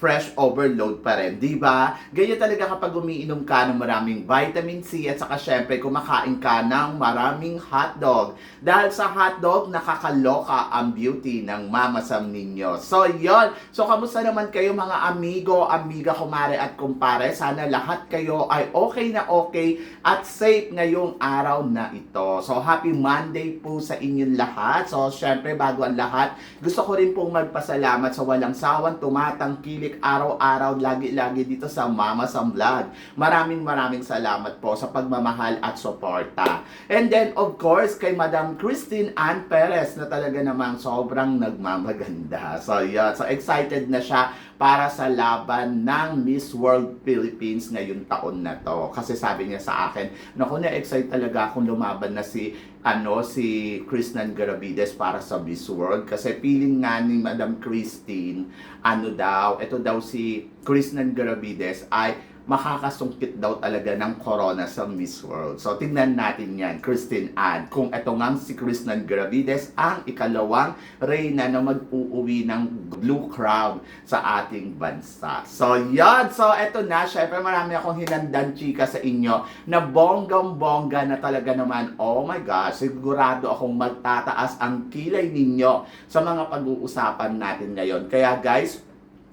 fresh overload pa rin, di ba? Ganyan talaga kapag umiinom ka ng maraming vitamin C at saka syempre kumakain ka ng maraming hotdog. Dahil sa hotdog, nakakaloka ang beauty ng Mama Sam ninyo. So, yon. So, kamusta naman kayo mga amigo, amiga, kumare at kumpare? Sana lahat kayo ay okay na okay at safe ngayong araw na ito. So, happy Monday po sa inyong lahat. So, syempre, bago ang lahat, gusto ko rin pong magpasalamat sa walang sawang tumatangkilik araw-araw, lagi-lagi dito sa Mama Sam Vlog. Maraming maraming salamat po sa pagmamahal at suporta. And then, of course, kay Madam Christine Ann Perez na talaga namang sobrang nagmamaganda. So, yun. So, excited na siya para sa laban ng Miss World Philippines ngayong taon na to. Kasi sabi niya sa akin, naku, na-excite talaga akong lumaban na si ano si Krishnan Garavides para sa Miss World kasi feeling nga ni Madam Christine ano daw, ito daw si Krishnan Garavides ay makakasungkit daw talaga ng corona sa Miss World. So, tingnan natin yan, Christine Ann, kung ito nga si Krishnan Garavides ang ikalawang reyna na mag-uuwi ng Blue Crown sa ating bansa. So, yan. So, ito na. Syempre, marami akong hinandan chika sa inyo na bonggang-bongga na talaga naman, oh my gosh, sigurado akong magtataas ang kilay ninyo sa mga pag-uusapan natin ngayon. Kaya guys,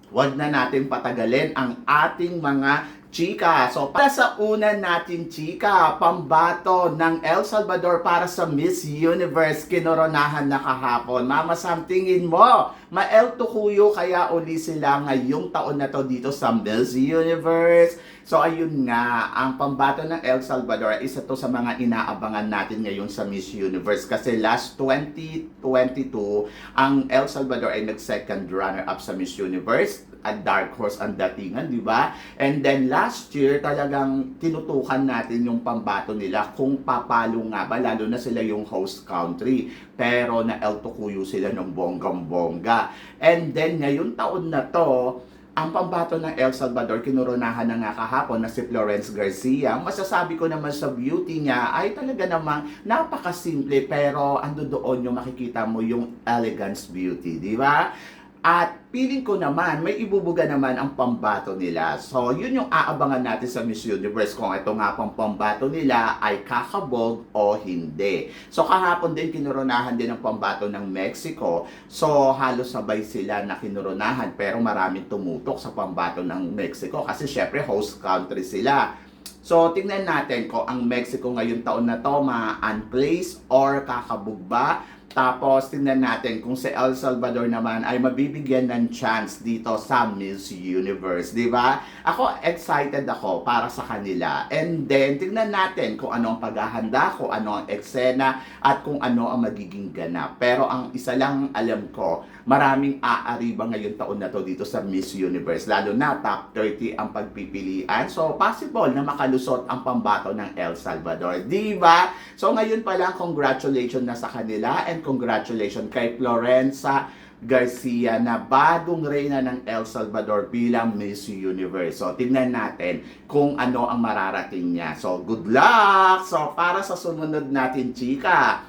Huwag na natin patagalin ang ating mga chika. So, para sa una natin chika, pambato ng El Salvador para sa Miss Universe, kinoronahan na kahapon. Mama Sam, tingin mo, ma-El Tukuyo kaya uli sila ngayong taon na to dito sa Miss Universe? So, ayun nga, ang pambato ng El Salvador, isa to sa mga inaabangan natin ngayon sa Miss Universe. Kasi last 2022, ang El Salvador ay nag-second runner-up sa Miss Universe at Dark Horse ang datingan, di ba? And then last year, talagang tinutukan natin yung pambato nila kung papalo nga ba, lalo na sila yung host country. Pero na El Tukuyo sila ng bonggang-bongga. And then ngayon taon na to, ang pambato ng El Salvador, kinoronahan na nga kahapon na si Florence Garcia. Masasabi ko naman sa beauty niya ay talaga namang napakasimple pero ando doon yung makikita mo yung elegance beauty, di ba? At feeling ko naman, may ibubuga naman ang pambato nila. So, yun yung aabangan natin sa Miss Universe kung ito nga pang pambato nila ay kakabog o hindi. So, kahapon din kinoronahan din ang pambato ng Mexico. So, halos sabay sila na kinoronahan pero maraming tumutok sa pambato ng Mexico kasi syempre host country sila. So, tingnan natin kung ang Mexico ngayon taon na to ma-unplace or kakabog ba. Tapos, tingnan natin kung si El Salvador naman ay mabibigyan ng chance dito sa Miss Universe, di ba? Ako, excited ako para sa kanila. And then, tingnan natin kung ano ang paghahanda, kung ano ang eksena, at kung ano ang magiging ganap. Pero ang isa lang alam ko, maraming aariba ngayon taon na to dito sa Miss Universe. Lalo na top 30 ang pagpipilian. So, possible na makalusot ang pambato ng El Salvador. Di ba? So, ngayon pa lang, congratulations na sa kanila and congratulations kay Florenza Garcia na bagong reyna ng El Salvador bilang Miss Universe. So, tingnan natin kung ano ang mararating niya. So, good luck! So, para sa sumunod natin, chika,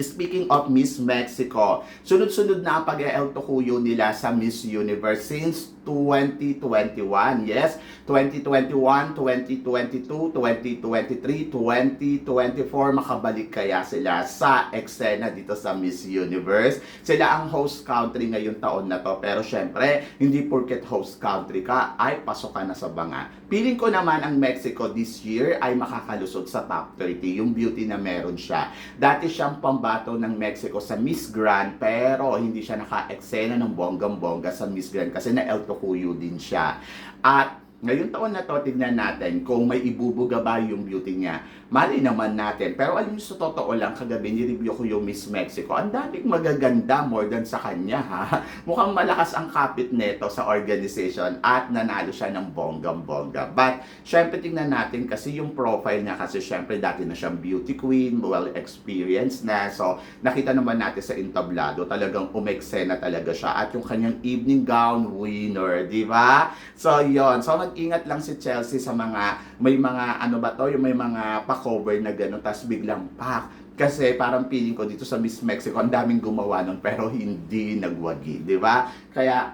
Speaking of Miss Mexico, sunod-sunod na pag-El Tocuyo nila sa Miss Universe since 2021. Yes, 2021, 2022, 2023, 2024 makabalik kaya sila sa eksena dito sa Miss Universe. Sila ang host country ngayong taon na to. Pero syempre, hindi porket host country ka ay pasok ka na sa banga. Piling ko naman ang Mexico this year ay makakalusot sa top 30. Yung beauty na meron siya. Dati siyang pambato ng Mexico sa Miss Grand pero hindi siya naka-eksena ng bonggang-bongga sa Miss Grand kasi na El Tocuyo din siya. At ngayong taon na to, tignan natin kung may ibubuga ba yung beauty niya. Mali naman natin. Pero alam niyo, sa totoo lang, kagabi ni-review ko yung Miss Mexico. Ang daming magaganda more than sa kanya, ha? Mukhang malakas ang kapit neto sa organization at nanalo siya ng bonggang-bongga. But, syempre, tingnan natin kasi yung profile niya kasi syempre dati na siyang beauty queen, well experienced na. So, nakita naman natin sa entablado, talagang umeksena talaga siya. At yung kanyang evening gown winner, di ba? So, yon So, mag-ingat lang si Chelsea sa mga, may mga, ano ba to, yung may mga pa-cover na gano'n, tapos biglang pak. Kasi parang feeling ko dito sa Miss Mexico, ang daming gumawa nun, pero hindi nagwagi, di ba? Kaya,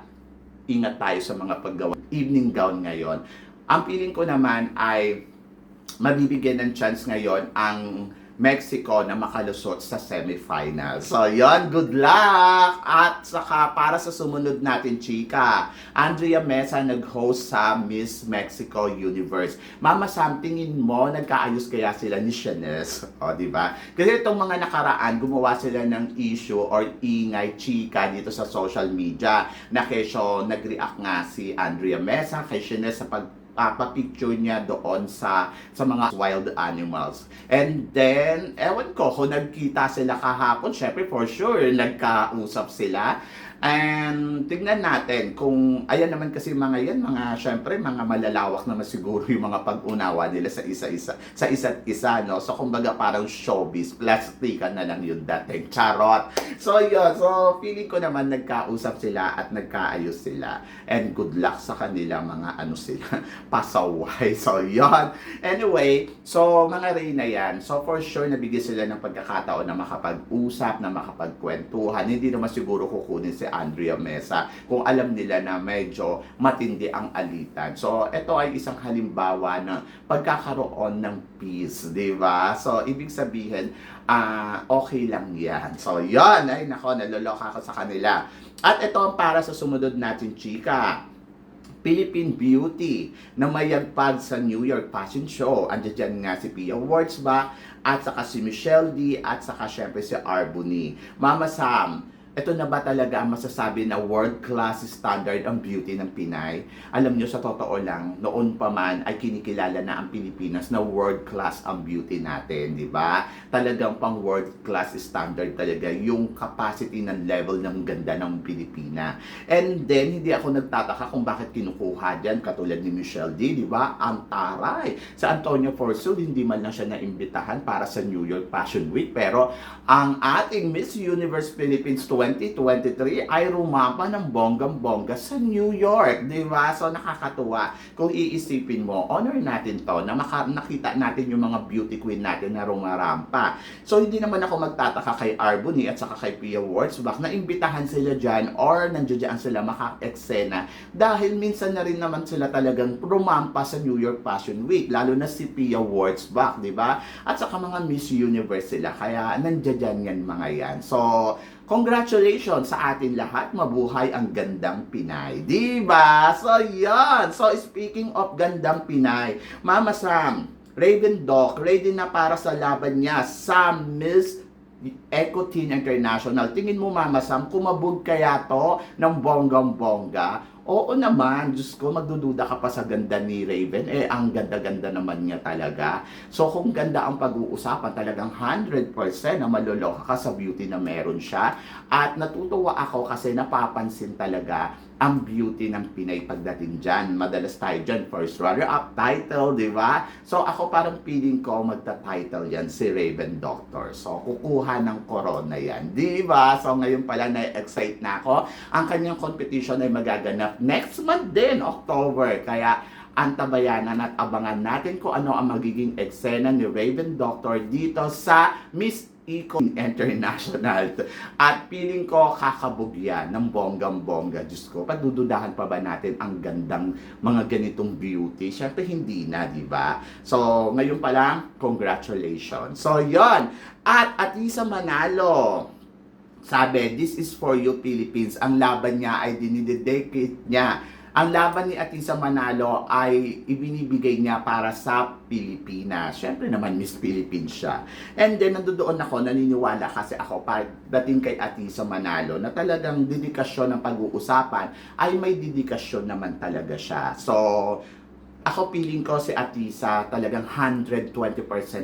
ingat tayo sa mga paggawa. Evening gown ngayon. Ang feeling ko naman ay mabibigyan ng chance ngayon ang Mexico na makalusot sa semifinal. So, yon good luck! At saka, para sa sumunod natin, chika, Andrea Mesa nag-host sa Miss Mexico Universe. Mama Sam, tingin mo, nagkaayos kaya sila ni Shanes? O, di ba? Kasi itong mga nakaraan, gumawa sila ng issue or ingay, chika dito sa social media na kesyo nag-react nga si Andrea Mesa kay Shanes sa pag picture niya doon sa sa mga wild animals. And then, ewan ko, kung nagkita sila kahapon, syempre for sure, nagkausap sila. And tignan natin kung, ayan naman kasi mga yan, mga, syempre, mga malalawak naman siguro yung mga pag-unawa nila sa isa-isa, sa isa't isa, no? So, kumbaga parang showbiz, plastikan na lang yung dating. Charot! So, yun. So, feeling ko naman nagkausap sila at nagkaayos sila. And good luck sa kanila, mga ano sila, pasaway. So, yun. Anyway, so, mga Reyna yan. So, for sure, nabigyan sila ng pagkakataon na makapag-usap, na makapagkwentuhan. Hindi naman siguro kukunin si Andrea Mesa kung alam nila na medyo matindi ang alitan. So, ito ay isang halimbawa ng pagkakaroon ng peace, di ba? So, ibig sabihin, ah okay lang yan. So, yan. Ay, nako, naloloka ako sa kanila. At ito ang para sa sumunod natin, chika. Philippine Beauty na mayagpag sa New York Fashion Show. Andiyan dyan nga si Pia Wurtzbach at saka si Michelle D at saka syempre si Arbony. Mama Sam, ito na ba talaga ang masasabi na world-class standard ang beauty ng Pinay? Alam nyo, sa totoo lang, noon pa man ay kinikilala na ang Pilipinas na world-class ang beauty natin, di ba? Talagang pang world-class standard talaga yung capacity ng level ng ganda ng Pilipina. And then, hindi ako nagtataka kung bakit kinukuha dyan, katulad ni Michelle D, di ba? Ang taray. Sa Antonio Forsul, hindi man lang siya naimbitahan para sa New York Fashion Week, pero ang ating Miss Universe Philippines 2023 ay rumapa ng bonggang-bongga sa New York, di ba? So nakakatuwa. Kung iisipin mo, honor natin to na maka- nakita natin yung mga beauty queen natin na rumarampa. So hindi naman ako magtataka kay Arbony at saka kay Pia Wurtzbach na imbitahan sila dyan or nandiyan sila maka-eksena dahil minsan na rin naman sila talagang rumampa sa New York Fashion Week, lalo na si Pia Wurtzbach, di ba? At saka mga Miss Universe sila, kaya nandiyan yan mga yan. So, Congratulations sa atin lahat. Mabuhay ang gandang Pinay. Di ba? So, yan. So, speaking of gandang Pinay, Mama Sam, Raven Doc, ready na para sa laban niya sa Miss Eco Teen International. Tingin mo, Mama Sam, kumabog kaya to ng bonggang-bongga? Oo naman, Diyos ko, magdududa ka pa sa ganda ni Raven. Eh, ang ganda-ganda naman niya talaga. So, kung ganda ang pag-uusapan, talagang 100% na maloloka ka sa beauty na meron siya. At natutuwa ako kasi napapansin talaga ang beauty ng Pinay pagdating dyan. Madalas tayo dyan, first runner-up title, di ba? So, ako parang feeling ko magta-title yan si Raven Doctor. So, kukuha ng corona yan, di ba? So, ngayon pala na-excite na ako. Ang kanyang competition ay magaganap next month din, October. Kaya, antabayanan at abangan natin kung ano ang magiging eksena ni Raven Doctor dito sa Miss Eco International. At feeling ko kakabugya ng bonggang-bongga. Diyos ko, padududahan pa ba natin ang gandang mga ganitong beauty? Siyempre hindi na, di ba? So, ngayon pa lang, congratulations. So, yon At Atisa Manalo, sabi, this is for you Philippines. Ang laban niya ay dinidedicate niya ang laban ni Atisa Manalo ay ibinibigay niya para sa Pilipinas. Siyempre naman Miss Philippines siya. And then nandoon ako, naniniwala kasi ako dating kay Atisa Manalo na talagang dedikasyon ng pag-uusapan ay may dedikasyon naman talaga siya. So, ako feeling ko si Atisa talagang 120%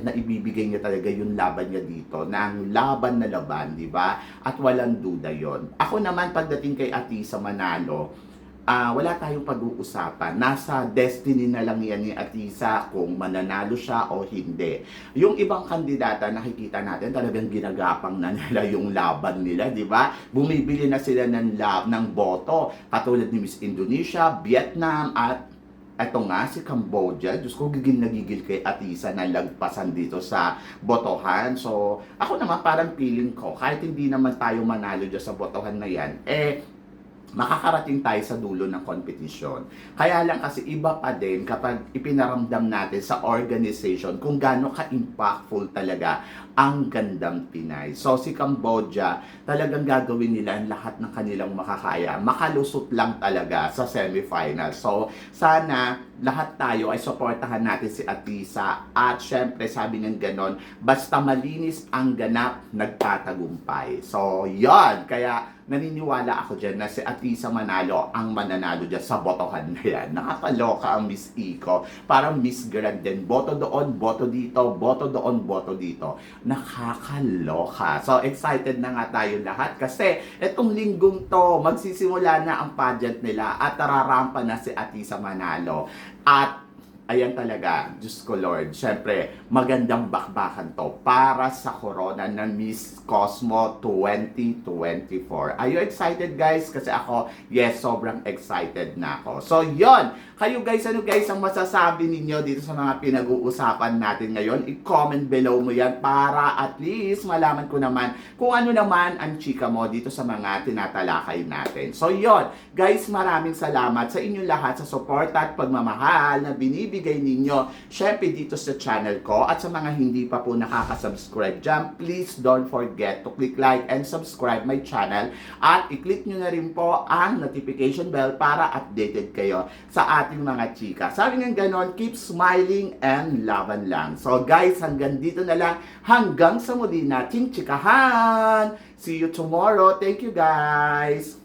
na ibibigay niya talaga yung laban niya dito, na ang laban na laban, di ba? At walang duda yon. Ako naman pagdating kay Atisa Manalo, ah wala tayong pag-uusapan. Nasa destiny na lang yan ni Atisa kung mananalo siya o hindi. Yung ibang kandidata nakikita natin talagang ginagapang na nila yung laban nila, di ba? Bumibili na sila ng lab ng boto katulad ni Miss Indonesia, Vietnam at eto nga si Cambodia, Diyos ko gigil na gigil kay Atisa na lagpasan dito sa botohan. So, ako naman parang feeling ko, kahit hindi naman tayo manalo dyan sa botohan na yan, eh, makakarating tayo sa dulo ng kompetisyon. Kaya lang kasi iba pa din kapag ipinaramdam natin sa organization kung gaano ka-impactful talaga ang gandang Pinay. So si Cambodia, talagang gagawin nila ang lahat ng kanilang makakaya. Makalusot lang talaga sa semifinal. So sana lahat tayo ay suportahan natin si Atisa at syempre sabi ng ganon, basta malinis ang ganap, nagtatagumpay. So yon kaya naniniwala ako dyan na si Atisa Manalo ang mananalo dyan sa botohan na yan. Nakakaloka ang Miss Iko. Parang Miss Grand din. Boto doon, boto dito, boto doon, boto dito. Nakakaloka. So, excited na nga tayo lahat kasi itong linggong to, magsisimula na ang pageant nila at tararampa na si Atisa Manalo. At ayan talaga, Diyos ko Lord, syempre, magandang bakbakan to para sa corona ng Miss Cosmo 2024. Are you excited guys? Kasi ako, yes, sobrang excited na ako. So, yon Kayo guys, ano guys ang masasabi ninyo dito sa mga pinag-uusapan natin ngayon? I-comment below mo yan para at least malaman ko naman kung ano naman ang chika mo dito sa mga tinatalakay natin. So, yon Guys, maraming salamat sa inyong lahat sa support at pagmamahal na binibigay ninyo. Syempre dito sa channel ko at sa mga hindi pa po nakaka-subscribe dyan, please don't forget to click like and subscribe my channel at i-click nyo na rin po ang notification bell para updated kayo sa ating mga chika. Sabi nga ganon, keep smiling and laban lang. So guys, hanggang dito na lang. Hanggang sa muli nating chikahan. See you tomorrow. Thank you guys.